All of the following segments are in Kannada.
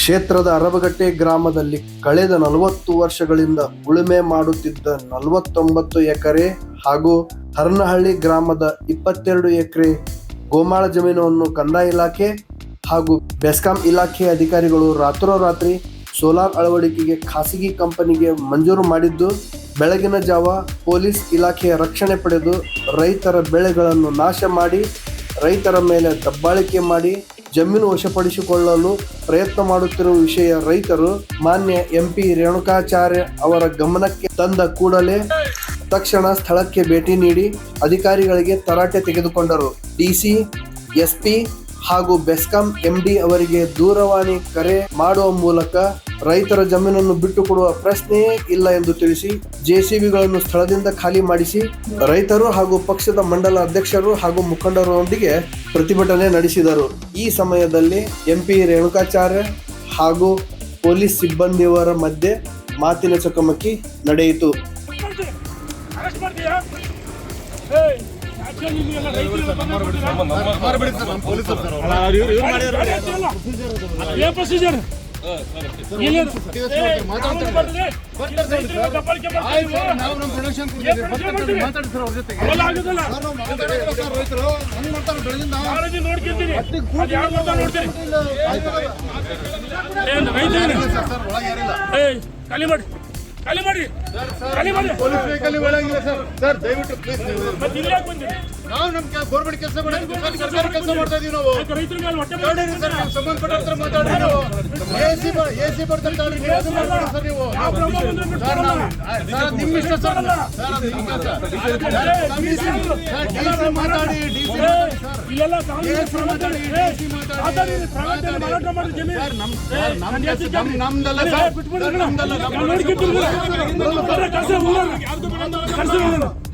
ಕ್ಷೇತ್ರದ ಅರಬಗಟ್ಟೆ ಗ್ರಾಮದಲ್ಲಿ ಕಳೆದ ನಲವತ್ತು ವರ್ಷಗಳಿಂದ ಉಳುಮೆ ಮಾಡುತ್ತಿದ್ದ ನಲವತ್ತೊಂಬತ್ತು ಎಕರೆ ಹಾಗೂ ಹರನಹಳ್ಳಿ ಗ್ರಾಮದ ಇಪ್ಪತ್ತೆರಡು ಎಕರೆ ಗೋಮಾಳ ಜಮೀನನ್ನು ಕಂದಾಯ ಇಲಾಖೆ ಹಾಗೂ ಬೆಸ್ಕಾಂ ಇಲಾಖೆ ಅಧಿಕಾರಿಗಳು ರಾತ್ರೋರಾತ್ರಿ ಸೋಲಾರ್ ಅಳವಡಿಕೆಗೆ ಖಾಸಗಿ ಕಂಪನಿಗೆ ಮಂಜೂರು ಮಾಡಿದ್ದು, ಬೆಳಗಿನ ಜಾವ ಪೊಲೀಸ್ ಇಲಾಖೆಯ ರಕ್ಷಣೆ ಪಡೆದು ರೈತರ ಬೆಳೆಗಳನ್ನು ನಾಶ ಮಾಡಿ, ರೈತರ ಮೇಲೆ ದಬ್ಬಾಳಿಕೆ ಮಾಡಿ ಜಮೀನು ವಶಪಡಿಸಿಕೊಳ್ಳಲು ಪ್ರಯತ್ನ ಮಾಡುತ್ತಿರುವ ವಿಷಯ ರೈತರು, ಮಾನ್ಯ ಎಂಪಿ ರೇಣುಕಾಚಾರ್ಯ ಅವರ ಗಮನಕ್ಕೆ ತಂದ ಕೂಡಲೇ ತಕ್ಷಣ ಸ್ಥಳಕ್ಕೆ ಭೇಟಿ ನೀಡಿ ಅಧಿಕಾರಿಗಳಿಗೆ ತರಾಟೆ ತೆಗೆದುಕೊಂಡರು. ಡಿಸಿ ಎಸ್ಪಿ ಹಾಗೂ ಬೆಸ್ಕಾಂ ಎಂಡಿ ಅವರಿಗೆ ದೂರವಾಣಿ ಕರೆ ಮಾಡುವ ಮೂಲಕ ರೈತರ ಜಮೀನನ್ನು ಬಿಟ್ಟುಕೊಡುವ ಪ್ರಶ್ನೆಯೇ ಇಲ್ಲ ಎಂದು ತಿಳಿಸಿ ಜೆಸಿಬಿಗಳನ್ನು ಸ್ಥಳದಿಂದ ಖಾಲಿ ಮಾಡಿಸಿ ರೈತರು ಹಾಗೂ ಪಕ್ಷದ ಮಂಡಲ ಅಧ್ಯಕ್ಷರು ಹಾಗೂ ಮುಖಂಡರೊಂದಿಗೆ ಪ್ರತಿಭಟನೆ ನಡೆಸಿದರು. ಈ ಸಮಯದಲ್ಲಿ ಎಂಪಿ ರೇಣುಕಾಚಾರ್ಯ ಹಾಗೂ ಪೊಲೀಸ್ ಸಿಬ್ಬಂದಿಯವರ ಮಧ್ಯೆ ಮಾತಿನ ಚಕಮಕಿ ನಡೆಯಿತು. ಪ್ರೊಸೀಜರ್ ಖಾಲಿ ಮಾಡಿ. ಖಾಲಿ ಮಾಡಿ. ಖಾಲಿ ಮಾಡಿ. ಪೊಲೀಸ್ ವೆಹಿಕಲ್ ಒಳಗಿಲ್ಲ ಸರ್. ಸರ್ ದಯವಿಟ್ಟು ಪ್ಲೀಸ್ ಮತ್ತೆ ಇಲ್ಲಿ ಬಂದಿರಿ? ನಾವು ನಮ್ಮ ಗೌರ್ಮೆಂಟ್ ಕೆಲಸ ಮಾಡಿ ಸರ್ಕಾರ ಕೆಲಸ ಮಾಡ್ತಾ ಇದೀವಿ ನಾವು. ಸರ್. ಸಂಬಂಧಪಟ್ಟ ಹತ್ರ ನೀವು. ಎಸಿ ಎಸಿ ಬರ್ತಾರೆ ತಾಳ್ರಿ, ನೀವು ಅದು ಮಾಡ್ಬೇಡಿ ಸರ್ ನೀವು? ಯಾವ ಕ್ರಮ ಬಂದ್ರು ಸರ್ ನಾವು ಸರ್ ನಿಮ್ಮ ಇಷ್ಟ ಸರ್. ಸರ್ ಅದು ನಿಮ್ಮ ಕೆಲಸ ಸರ್ ಮಾತಾಡಿ ಡಿಸಿ ಮಾತಾಡಿ ಸರ್. ಮಾತಾಡಿ ಮಾತಾಡಿ ನಮ್ ಸರ್ ನಮ್ ಕೆಲಸ ನಮ್ ನಮ್ದಲ್ಲ ಸರ್. ನಮ್ದಲ್ಲ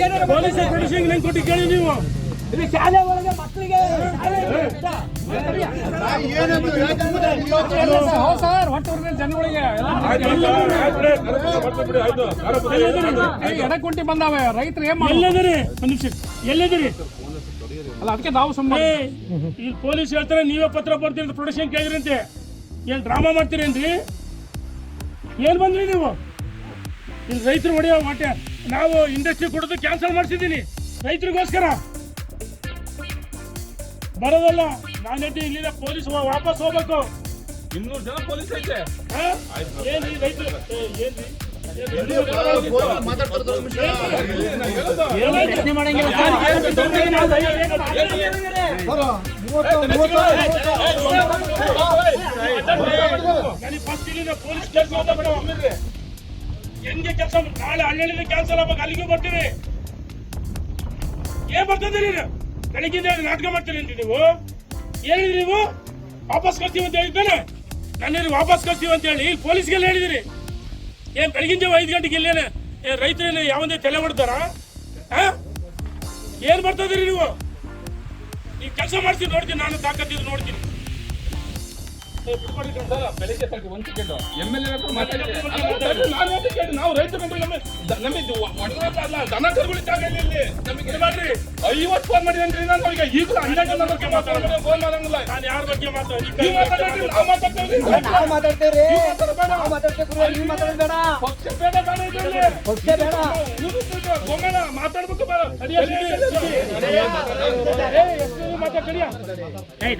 ಏನ್ರಿ ಪೊಲೀಸ್ ಪ್ರೊಟೆಕ್ಷನ್ ನಂಗೆ ಕೊಟ್ಟು ಕೇಳಿ ನೀವು ಇಲ್ಲಿ ಶಾಲೆ ಒಳಗೆ ಮಕ್ಕಳಿಗೆ ಹೊಟ್ಟೆ ಎಡಕುಂಟಿ ಬಂದಾವೆ. ರೈತರು ಏನ್ ಮಾಡಿದ್ರಿ ಒಂದು ನಿಮಿಷ ಎಲ್ಲದಿರಿ? ಅಲ್ಲ ಅದಕ್ಕೆ ನಾವು ಸುಮ್ಮನೆ ಈಗ ಪೊಲೀಸ್ ಹೇಳ್ತಾರೆ ನೀವೇ ಪತ್ರ ಬರ್ತೀರಿ ಪ್ರೊಡಕ್ಷನ್ ಕೇಳಿದ್ರಂತೆ. ಏನ್ ಡ್ರಾಮಾ ಮಾಡ್ತೀರೇನ್ರಿ ಏನ್ ಬಂದ್ರಿ ನೀವು? ಇಲ್ಲಿ ರೈತರು ಹೊಡೆಯೋ ಹೊಟ್ಟೆ ನಾವು ಇಂಡಸ್ಟ್ರಿ ಕೊಡೋದು ಕ್ಯಾನ್ಸಲ್ ಮಾಡಿಸಿದ್ದೀನಿ. ರೈತರಿಗೋಸ್ಕರ. ಬರೋದಲ್ಲ ನಾನು ಹೇಳ್ತೀನಿ ಇಲ್ಲಿಂದ ಪೊಲೀಸ್ ವಾಪಸ್ ಹೋಗ್ಬೇಕು. ಇನ್ನೂರು ಜನ ಪೊಲೀಸ್ ಐತೆ ಪೊಲೀಸ್ ಕೆಲಸ ಹೆಂಗೆ ಕೆಲಸ ನಾಳೆ ಹಳ್ಳಿಯಿಂದ ಕ್ಯಾನ್ಸಲ್ ಆಗ್ಬೇಕು ಅಲ್ಲಿಗೆ ಬರ್ತೀರಿ ಏನ್ ಬರ್ತದೆ ನೀನು ಬೆಳಗ್ಗಿಂದ ನಾಟಕ ಮಾಡ್ತೀರಿ ಅಂತ ನೀವು ಹೇಳಿದ್ರಿ ನೀವು ವಾಪಸ್ ಕಳ್ತೀವಿ ಅಂತ ಹೇಳಿದ್ದಾನೆ ನನ್ನ ವಾಪಸ್ ಕಳ್ತೀವಿ ಅಂತ ಹೇಳಿ ಇಲ್ಲಿ ಪೊಲೀಸ್ಗೆಲ್ಲ ಹೇಳಿದಿರಿ. ಏನ್ ಬೆಳಗಿನ ಜಾವ ಐದು ಗಂಟೆಗೆ ಇಲ್ಲೇನೆ? ಏನ್ ರೈತರೇನು ಯಾವಂದೇ ತಲೆ ಹೊಡ್ತಾರ ಏನ್ ಬರ್ತದ್ರಿ ನೀವು? ನೀವು ಕೆಲಸ ಮಾಡ್ತೀನಿ ನೋಡ್ತೀನಿ, ನಾನು ತಾಕತ್ತಿದ್ದು ನೋಡ್ತೀನಿ. ನಾವು ನಮಗೆ ಒಡನಾಟ ಅಲ್ಲ ದನ ಕರುಗಳು ಜಾಗ ಇಲ್ಲ ಇಲ್ಲಿ ನಮಗೆ ಮಾಡ್ರಿ ಐವತ್ತು ಫೋನ್ ಮಾಡಿದೇನ್ರಿ ನಾನು ಈಗ ಈಗಲೂ ಹನ್ನೆರಡು ಮಾತಾಡೋದು ಫೋನ್ ಮಾಡಂಗಿಲ್ಲ ನಾನು ಯಾರ ಬಗ್ಗೆ ಮಾತಾಡಿ ನೀವು ಮಾತಾಡ್ತೇವೆ ನೀವು ಮಾತಾಡಬೇಡ ಪಕ್ಷ ಬೇಡ. ಪಕ್ಷ ಬೇಡ ಮಾತಾಡ್ಬೇಕು ಮಾತಾಡ್ ಏಯ್